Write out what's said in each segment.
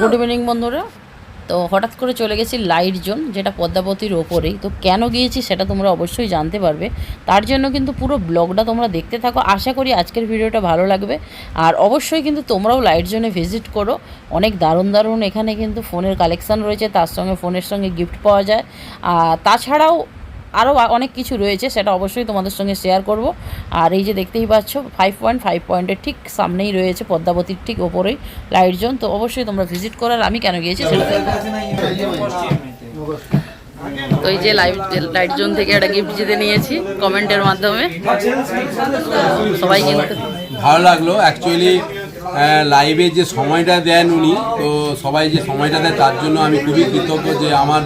Good evening বন্ধুরা। তো হঠাৎ করে চলে গেছি লাইট জোন, যেটা পদ্মাবতীর ওপরেই। তো কেন গিয়েছি সেটা তোমরা অবশ্যই জানতে পারবে। তার জন্য কিন্তু পুরো ব্লগটা তোমরা দেখতে থাকো। আশা করি আজকের ভিডিওটা ভালো লাগবে। আর অবশ্যই কিন্তু তোমরাও লাইট জোনে ভিজিট করো। অনেক দারুণ দারুণ এখানে কিন্তু ফোনের কালেকশান রয়েছে। তার সঙ্গে ফোনের সঙ্গে গিফট পাওয়া যায়। আর তাছাড়াও আরও অনেক কিছু রয়েছে, সেটা অবশ্যই তোমাদের সঙ্গে শেয়ার করব। আর এই যে দেখতেই পাচ্ছ ফাইভ পয়েন্ট ফাইভ পয়েন্টের ঠিক সামনেই রয়েছে পদ্মাবতীর ঠিক ওপরেই লাইট জোন তো অবশ্যই তোমরা ভিজিট করার আমি কেন গিয়েছি সেটা তো এই যে লাইভ লাইট জোন থেকে একটা গিফট জিতে নিয়েছি কমেন্টের মাধ্যমে। সবাই কিন্তু ভালো লাগল। অ্যাকচুয়ালি লাইভে যে সময়টা দেন উনি, তো সবাই যে সময়টা দেয় তার জন্য আমি খুবই কৃতজ্ঞ যে আমার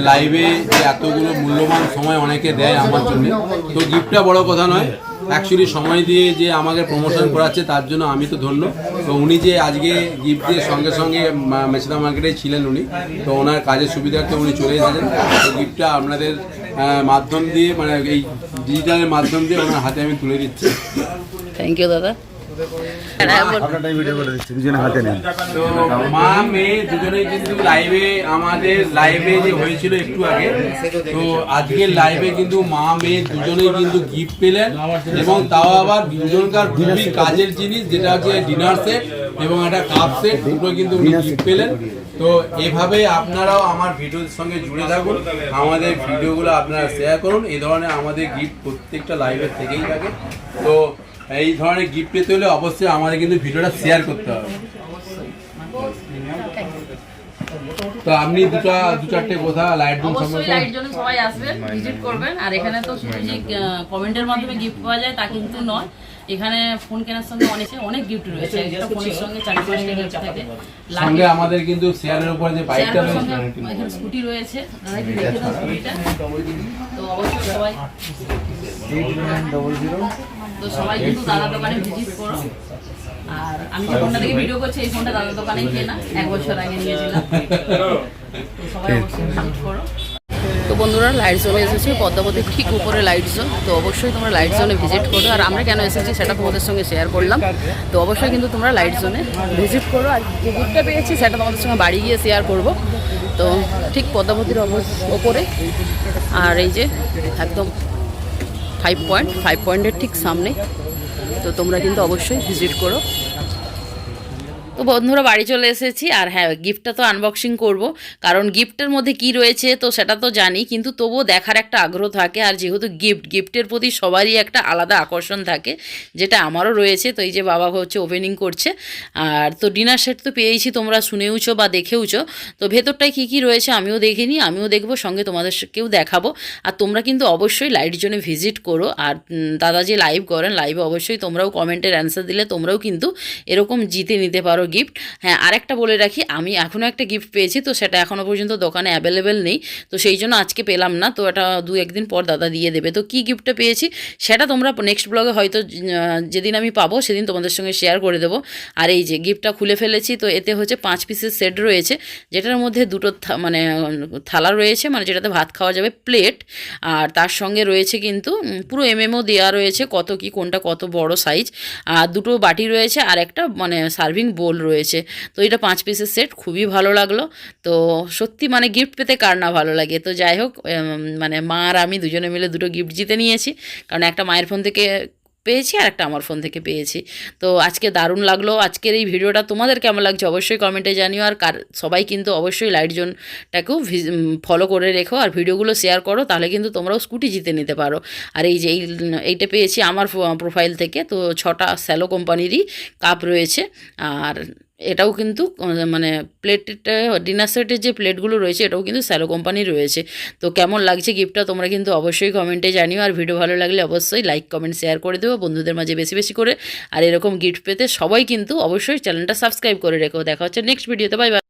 লাইভে যে এতগুলো মূল্যবান সময় অনেকে দেয় আমার জন্য, তো গিফটটা বড় কথা নয়। অ্যাকচুয়ালি সময় দিয়ে যে আমাকে প্রমোশন করাচ্ছে, তার জন্য আমি তো ধন্য। তো উনি যে আজকে গিফট দিয়ে সঙ্গে সঙ্গে মা- মেচেদা মার্কেটে ছিলেন উনি, তো ওনার কাজের সুবিধার্থে উনি চলে এসেছেন। তো গিফটটা আপনাদের মাধ্যম দিয়ে মানে এই ডিজিটালের মাধ্যম দিয়ে ওনার হাতে আমি তুলে দিচ্ছি। থ্যাংক ইউ দাদা। মা মেয়ে দুজনেই কিন্তু লাইভে আমাদের লাইভে যে হয়েছিল একটু আগে তো আজকের লাইভে কিন্তু মা মেয়ে দুজনেই কিন্তু গিফট পেলেন এবং তাও আবার দুজনকার খুবই কাজের জিনিস যেটা হচ্ছে ডিনার সেট এবং একটা কাপ সেট দুটো কিন্তু উনি গিফট পেলেন। তো এভাবে আপনারাও আমার ভিডিওর সঙ্গে জুড়ে থাকুন আমাদের ভিডিওগুলো আপনারা শেয়ার করুন। এই ধরনের আমাদের গিফট প্রত্যেকটা লাইভের থেকেই থাকে। তো এই ধরনের গিফট পেতে হলে অবশ্যই আমাদের কিন্তু ভিডিওটা শেয়ার করতে হবে। তো আপনি দুটো দু চারটে কথা লাইট অবশ্যই সম্পর্কে লাইট জন্য সবাই আসবেন ভিজিট করবেন। আর এখানে তো শুধু যে কমেন্টের মাধ্যমে গিফট পাওয়া যায় তা কিন্তু নয়। এখানে ফোন কেনার সঙ্গে অনেক অনেক গিফট রয়েছে। একটা ফোনের সঙ্গে চার পাঁচটা গিফট থাকে। সঙ্গে আমাদের কিন্তু শেয়ারের উপরে যে বাইকটা রয়েছে এখানে স্কুটি রয়েছে। দেখে তো অবশ্যই সবাই তো সবাই কিন্তু দাদার দোকানে ভিজিট করো। আর আমি যে ফোনটা থেকে ভিডিও করছি এই ফোনটা দাদার দোকানেই কেনা। এক বছর আগে নিয়েছিলাম। তো সবাই অবশ্যই ভিজিট করো। বন্ধুরা লাইট জোনে এসেছি পদ্মাবতীর ঠিক উপরে লাইট জোন তো অবশ্যই তোমরা লাইট জোনে ভিজিট করো। আর আমরা কেন এসেছি সেটা তোমাদের সঙ্গে শেয়ার করলাম। তো অবশ্যই কিন্তু তোমরা লাইট জোনে ভিজিট করো। আর যে পেয়েছি সেটা তোমাদের সঙ্গে বাড়ি গিয়ে শেয়ার করব। তো ঠিক পদ্মাবতীর ওপরে। আর এই যে একদম ফাইভ পয়েন্ট ফাইভ পয়েন্টের ঠিক সামনে। তো তোমরা কিন্তু অবশ্যই ভিজিট করো। তো বন্ধুরা বাড়ি চলে এসেছি আর হ্যাঁ গিফটটা তো আনবক্সিং করব। কারণ গিফটের মধ্যে কি রয়েছে তো সেটা তো জানি, কিন্তু তবুও দেখার একটা আগ্রহ থাকে। আর যেহেতু গিফট গিফটের প্রতি সবারই একটা আলাদা আকর্ষণ থাকে, যেটা আমারও রয়েছে। তো এই যে বাবা হচ্ছে ওপেনিং করছে। আর তো ডিনার সেট তো পেয়েছি তোমরা শুনেওছো বা দেখেওছো। তো ভেতরটায় কী কী রয়েছে আমিও দেখিনি, আমিও দেখব, সঙ্গে তোমাদেরকেও দেখাবো। আর তোমরা কিন্তু অবশ্যই লাইট জোনে ভিজিট করো। আর দাদা যে লাইভ করেন লাইভে অবশ্যই তোমরাও কমেন্টের অ্যান্সার দিলে তোমরাও কিন্তু এরকম জিতে নিতে পারো। গিফট হ্যাঁ আরেকটা বলে রাখি, আমি এখনও একটা গিফট পেয়েছি, তো সেটা এখনও পর্যন্ত দোকানে অ্যাভেলেবেল নেই। তো সেই জন্য আজকে পেলাম না, তো এটা দু একদিন পর দাদা দিয়ে দেবে। তো কী গিফটটা পেয়েছি, সেটা তোমরা নেক্সট ব্লগে হয়তো যেদিন আমি পাবো, সেদিন তোমাদের সঙ্গে শেয়ার করে দেবো। আর এই যে গিফটটা খুলে ফেলেছি, তো এতে হচ্ছে পাঁচ পিসের সেট রয়েছে, যেটার মধ্যে দুটো মানে থালা রয়েছে মানে যেটাতে ভাত খাওয়া যাবে প্লেট আর তার সঙ্গে রয়েছে কিন্তু পুরো এমএমও দেওয়া রয়েছে, কত কি, কোনটা কত বড় সাইজ আর দুটো বাটি রয়েছে আর একটা মানে সার্ভিং বোল রয়েছে। তো এটা পাঁচ পিসের সেট, খুবই ভালো লাগল। তো সত্যি মানে গিফট পেতে কার না ভালো লাগে। তো যাই হোক মানে মা আর আমি দুজনে মিলে দুটো গিফট জিতে নিয়েছি। কারণ একটা মায়ের ফোন থেকে পেয়েছি আর একটা আমার ফোন থেকে পেয়েছি। তো আজকে দারুণ লাগল। আজকের এই ভিডিওটা তোমাদের কেমন লাগছে অবশ্যই কমেন্টে জানিও। আর কার সবাই কিন্তু অবশ্যই লাইট জোনটাকেও ফলো করে রেখো। আর ভিডিওগুলো শেয়ার করো, তাহলে কিন্তু তোমরাও স্কুটি জিতে নিতে পারো। আর এই যে এই, এইটা পেয়েছি আমার প্রোফাইল থেকে। তো ছটা স্যালো কোম্পানিরই কাপ রয়েছে। আর এটাও কিন্তু মানে প্লেটটা ডিনার সেটের যে প্লেটগুলো রয়েছে, এটাও কিন্তু স্যালো কোম্পানি রয়েছে। তো কেমন লাগছে গিফটটা তোমরা কিন্তু অবশ্যই কমেন্টে জানিও। আর ভিডিও ভালো লাগলে অবশ্যই লাইক, কমেন্ট, শেয়ার করে দেবো বন্ধুদের মাঝে বেশি বেশি করে। আর এরকম গিফট পেতে সবাই কিন্তু অবশ্যই চ্যানেলটা সাবস্ক্রাইব করে রেখো। দেখা হচ্ছে নেক্সট ভিডিওতে। Bye bye.